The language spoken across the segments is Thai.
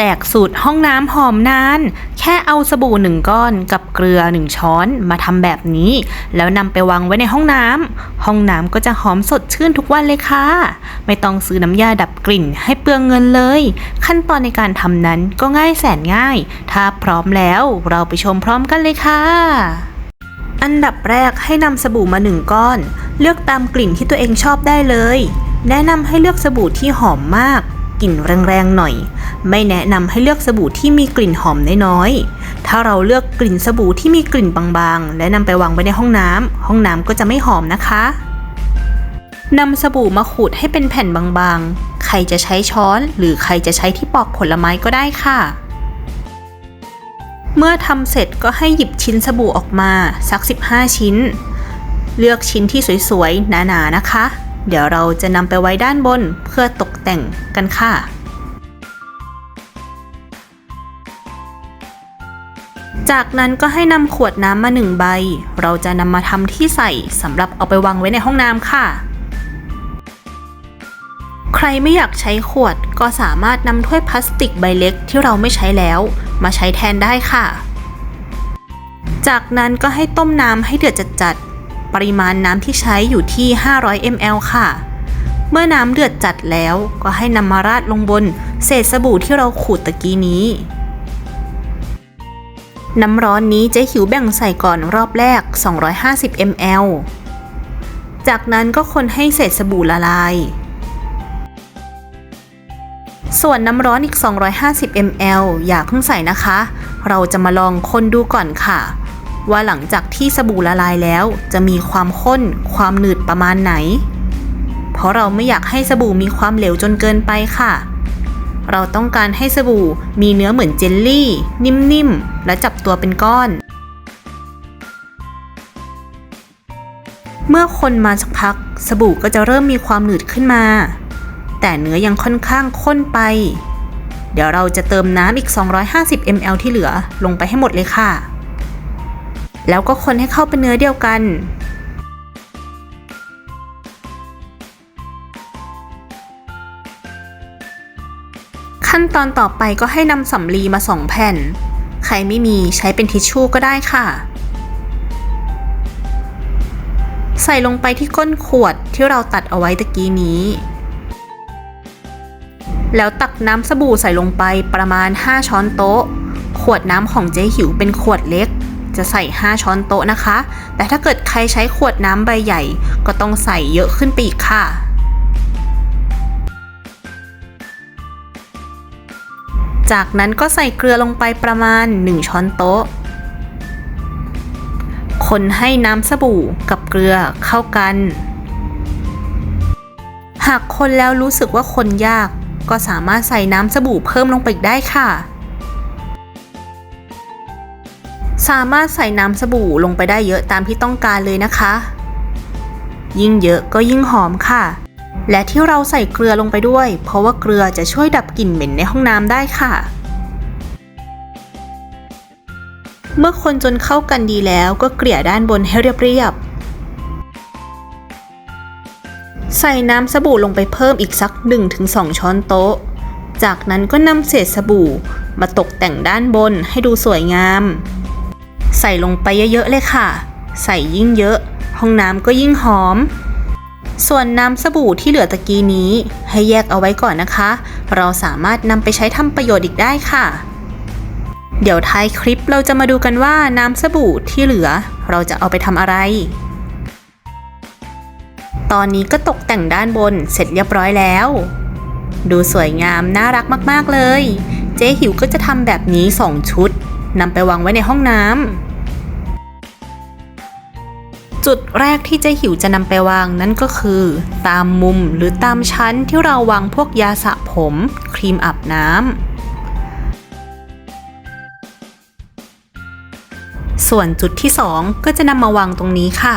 จกสูตรห้องน้ำหอมนาน แค่เอาสบู่หนึ่งก้อนกับเกลือหนึ่งช้อนมาทำแบบนี้ แล้วนำไปวางไว้ในห้องน้ำห้องน้ำก็จะหอมสดชื่นทุกวันเลยค่ะ ไม่ต้องซื้อน้ำยาดับกลิ่นให้เปลืองเงินเลย ขั้นตอนในการทำนั้นก็ง่ายแสนง่าย ถ้าพร้อมแล้วเราไปชมพร้อมกันเลยค่ะอันดับแรกให้นำสบู่มาหนึ่งก้อน เลือกตามกลิ่นที่ตัวเองชอบได้เลย แนะนำให้เลือกสบู่ที่หอมมาก กลิ่นแรงๆหน่อย ไม่แนะนำให้เลือกสบู่ที่มีกลิ่นหอมน้อยๆ ถ้าเราเลือกกลิ่นสบู่ที่มีกลิ่นบางๆ และนำไปวางไว้ในห้องน้ำห้องน้ำก็จะไม่หอมนะคะนำสบู่มาขูดให้เป็นแผ่นบางๆ ใครจะใช้ช้อนหรือใครจะใช้ที่ปอกผลไม้ก็ได้ค่ะ เมื่อทำเสร็จก็ให้หยิบชิ้นสบู่ออกมาสัก 15 ชิ้น เลือกชิ้นที่สวยๆ หนาๆ นะคะ เดี๋ยวเราจะนำไปไว้ด้านบนเพื่อตกแต่งกันค่ะ จากนั้นก็ให้นำขวดน้ำมาหนึ่งใบ เราจะนำมาทำที่ใส่สำหรับเอาไปวางไว้ในห้องน้ำค่ะ ใครไม่อยากใช้ขวดก็สามารถนำถ้วยพลาสติกใบเล็กที่เราไม่ใช้แล้ว มาใช้แทนได้ค่ะ จากนั้นก็ให้ต้มน้ำให้เดือดจัดๆ ปริมาณน้ำที่ใช้อยู่ที่ 500 ml ค่ะ เมื่อน้ำเดือดจัดแล้วก็ให้นำมาราดลงบนเศษสบู่ที่เราขูดตะกี้นี้ น้ำร้อนนี้เจ๊หิวแบ่งใส่ก่อนรอบแรก 250 ml จากนั้นก็คนให้เศษสบู่ละลาย ส่วนน้ำร้อนอีก 250 ml อย่าเพิ่งใส่นะคะ เราจะมาลองคนดูก่อนค่ะ ว่าหลังจากที่สบู่ละลายแล้ว จะมีความข้น ความหนืดประมาณไหน เพราะเราไม่อยากให้สบู่มีความเหลวจนเกินไปค่ะ เราต้องการให้สบู่มีเนื้อเหมือนเจลลี่ นิ่มๆ และจับตัวเป็นก้อน เมื่อคนมาสักพัก สบู่ก็จะเริ่มมีความหนืดขึ้นมา แต่เนื้อยังค่อนข้างข้นไป เดี๋ยวเราจะเติมน้ำอีก 250 ml ที่เหลือลงไปให้หมดเลยค่ะ แล้วก็คนให้เข้าเป็นเนื้อเดียวกัน ขั้นตอนต่อไปก็ให้นำสำลีมาสองแผ่น ใครไม่มีใช้เป็นทิชชู่ก็ได้ค่ะ ใส่ลงไปที่ก้นขวดที่เราตัดเอาไว้ตะกี้นี้ แล้วตักน้ำสบู่ใส่ลงไปประมาณ 5 ช้อนโต๊ะ ขวดน้ำของเจ๊หิวเป็นขวดเล็ก จะใส่ 5 ช้อนโต๊ะนะคะ แต่ถ้าเกิดใครใช้ขวดน้ำใบใหญ่ ก็ต้องใส่เยอะขึ้นไปอีกค่ะ จากนั้นก็ใส่เกลือลงไปประมาณ 1 ช้อนโต๊ะ คนให้น้ำสบู่กับเกลือเข้ากัน หากคนแล้วรู้สึกว่าคนยาก ก็สามารถใส่น้ำสบู่เพิ่มลงไปได้ค่ะ สามารถใส่น้ำสบู่ลงไปได้เยอะตามที่ต้องการเลยนะคะ ยิ่งเยอะก็ยิ่งหอมค่ะ และที่เราใส่เกลือลงไปด้วย เพราะว่าเกลือจะช่วยดับกลิ่นเหม็นในห้องน้ำได้ค่ะ เมื่อคนจนเข้ากันดีแล้วก็เกลี่ยด้านบนให้เรียบๆใส่น้ำสบู่ลงไปเพิ่มอีกสัก 1-2 ช้อนโต๊ะ จากนั้นก็นำเศษสบู่มาตกแต่งด้านบนให้ดูสวยงาม ใส่ลงไปเยอะๆเลยค่ะ ใส่ยิ่งเยอะ ห้องน้ำก็ยิ่งหอม ส่วนน้ำสบู่ที่เหลือตะกี้นี้ ให้แยกเอาไว้ก่อนนะคะ เราสามารถนำไปใช้ทำประโยชน์อีกได้ค่ะ เดี๋ยวท้ายคลิปเราจะมาดูกันว่าน้ำสบู่ที่เหลือ เราจะเอาไปทำอะไร ตอนนี้ก็ตกแต่งด้านบนเสร็จเรียบร้อยแล้ว ดูสวยงามน่ารักมากๆเลย เจ๊หิวก็จะทำแบบนี้ 2 ชุด นำไปวางไว้ในห้องน้ำจุดแรกที่เจ๊หิวจะนำไปวางนั่นก็คือ ตามมุมหรือตามชั้นที่เราวางพวกยาสระผม ครีมอาบน้ำส่วนจุดที่ 2 ก็จะนำมาวางตรงนี้ค่ะ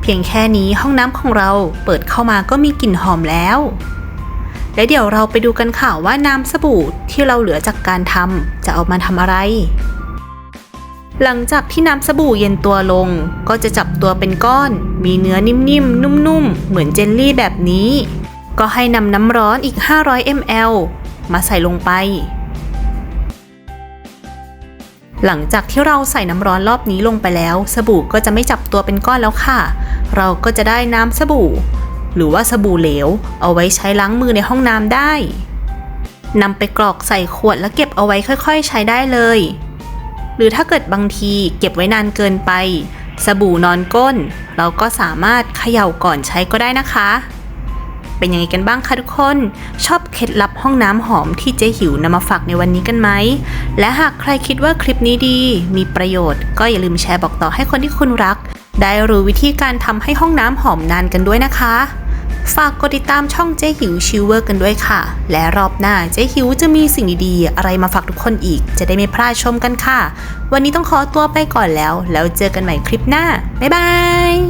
เพียงแค่นี้ห้องน้ำของเราเปิดเข้ามาก็มีกลิ่นหอมแล้ว และเดี๋ยวเราไปดูกันค่ะว่าน้ำสบู่ที่เราเหลือจากการทำจะเอามาทำอะไร หลังจากที่น้ำสบู่เย็นตัวลง ก็จะจับตัวเป็นก้อน มีเนื้อนิ่มๆ นุ่มๆ เหมือนเจลลี่แบบนี้ ก็ให้นำน้ำร้อนอีก 500 ml มาใส่ลงไป หลังจากที่เราใส่น้ำร้อนรอบนี้ลงไปแล้ว สบู่ก็จะไม่จับตัวเป็นก้อนแล้วค่ะ เราก็จะได้น้ำสบู่ หรือว่าสบู่เหลว เอาไว้ใช้ล้างมือในห้องน้ำได้นำไปกรอกใส่ขวดแล้วเก็บเอาไว้ค่อยๆ ใช้ได้เลย หรือถ้าเกิดบางทีเก็บไว้นานเกินไป สบู่นอนก้น เราก็สามารถเขย่าก่อนใช้ก็ได้นะคะ เป็นยังไงกันบ้างคะทุกคน ชอบเคล็ดลับห้องน้ำหอมที่เจ๊หิวนำมาฝากในวันนี้กันไหม และหากใครคิดว่าคลิปนี้ดี มีประโยชน์ ก็อย่าลืมแชร์บอกต่อให้คนที่คุณรัก ได้รู้วิธีการทำให้ห้องน้ำหอมนานกันด้วยนะคะ ฝากกดติดตามช่องเจ๊หิวชิวเวอร์กันด้วยค่ะ และรอบหน้าเจ๊หิวจะมีสิ่งดีๆ อะไรมาฝากทุกคนอีก จะได้ไม่พลาดชมกันค่ะ วันนี้ต้องขอตัวไปก่อนแล้ว แล้วเจอกันใหม่คลิปหน้า บ๊ายบาย